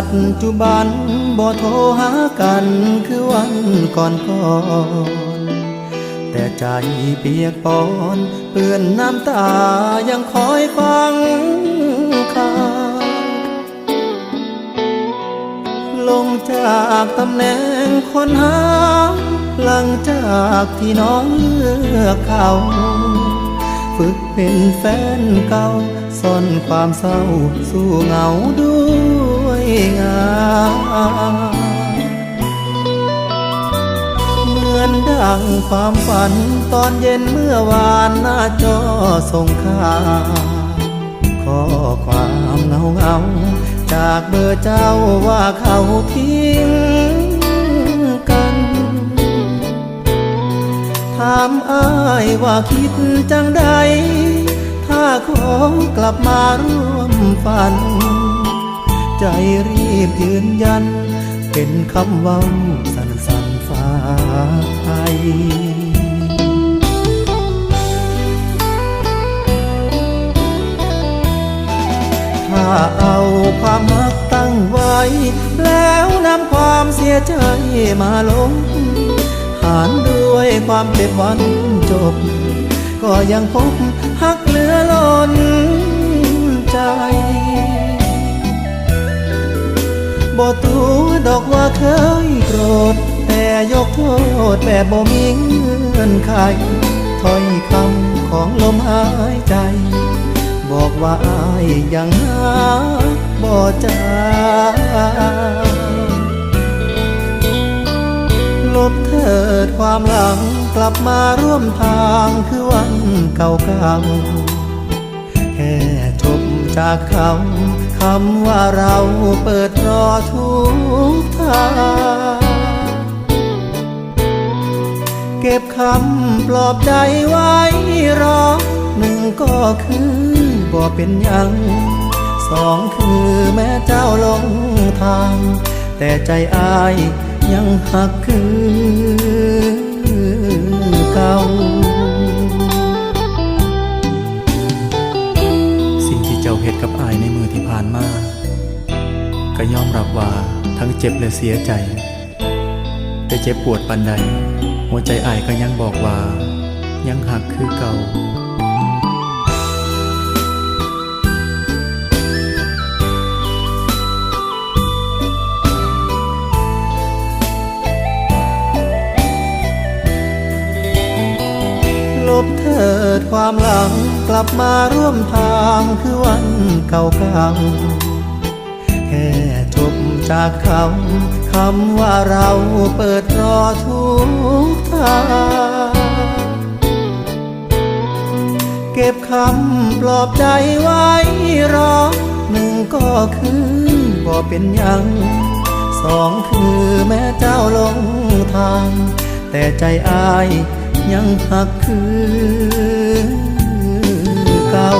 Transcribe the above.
ปัจจุบันบ่โทรหากันคือวันก่อนก่อนแต่ใจเปียกปอนเปื้อนน้ำตายังคอยฟังข่าวลงจากตำแหน่งคนหา หลังจากที่น้องเลือกเขาฝึกเป็นแฟนเก่าซ่อนความเศร้า สู้เหงาด้วย งานเหมือนดังความฝันตอนเย็นเมื่อวานหน้าจอส่งข่าวข้อความเงาเงาๆจากเบอร์เจ้าว่าเขาทิ้งกัน ถามอ้ายว่าคิดจังใด ถ้าขอกลับมาร่วมฝัน ใจรีบยืนยัน เป็นคำว้าสันสันฟ้าไทยถ้าเอาความมักตั้งไว้ แล้วนำความเสียใจมาลง หารด้วยความเจ็บวันจบ ก็ยังพบหักเหลือล้นใจ บ่ตัวดอกว่าเคยโกรธ แต่ยกโทษแบบบ่มีเงื่อนไขถ้อยคำของลมหายใจ บอกว่าอายยังหาบ่จางลบเถิดความหลังกลับมาร่วมทางคือวันเก่าๆแค่จบจากคำคำว่าเราเปิด ทุกทางเก็บคำปลอบใจไว้รอหนึ่งก็คือบ่เป็นยังสองคือแม้เจ้าลงทาง แต่ใจอายยังหักคือเก่า ก็ยอมรับว่าทั้งเจ็บและเสียใจ แต่เจ็บปวดปันใด หัวใจอายก็ยังบอกว่า ยังหักคือเก่าลบเถิดความหลังกลับมาร่วมทางคือวันเก่าๆแค่จบจากคำคำว่าเราเปิดรอทุกทางเก็บคำปลอบใจไว้รอหนึ่งก็คือบ่เป็นยังสองคือแม้เจ้าลงทาง แต่ใจอายยังหักคือเก่า